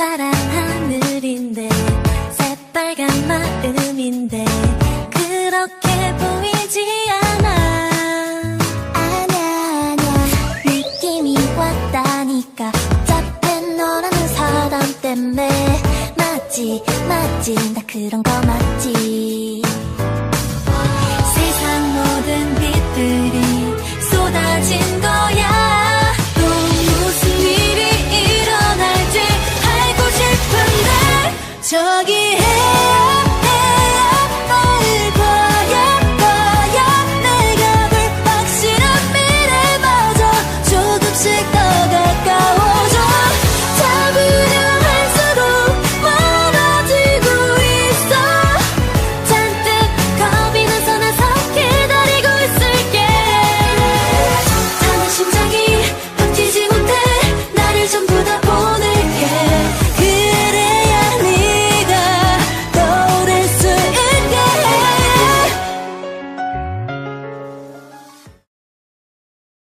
파란 하늘인데 새빨간 마음인데 그렇게 보이지 않아. 아냐 아냐 느낌이 왔다니까. 어차피 너라는 사람 때문에. 맞지 맞지 나 그런 거 맞지. 세상 모든 빛들이 쏟아진 거야. की है